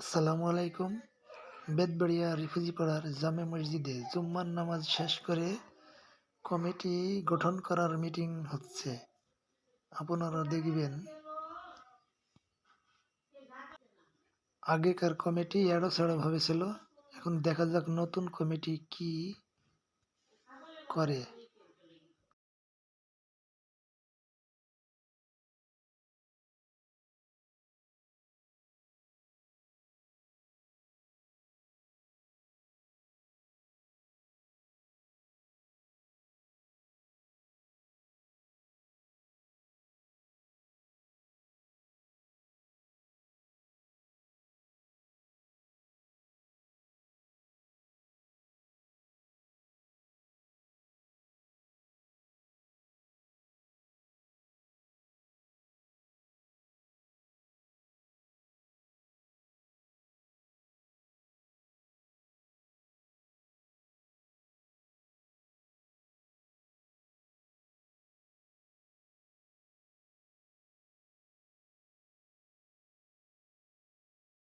আসসালামু আলাইকুম। বেদবাড়িয়া রিফিউজি পাড়ার জামে মসজিদে জুম্মার নামাজ শেষ করে কমিটি গঠন করার মিটিং হচ্ছে। আপনারা দেখবেন, আগেকার কমিটি এড়োছেড়ো ভাবে ছিল। এখন দেখা যাক নতুন কমিটি কি করে।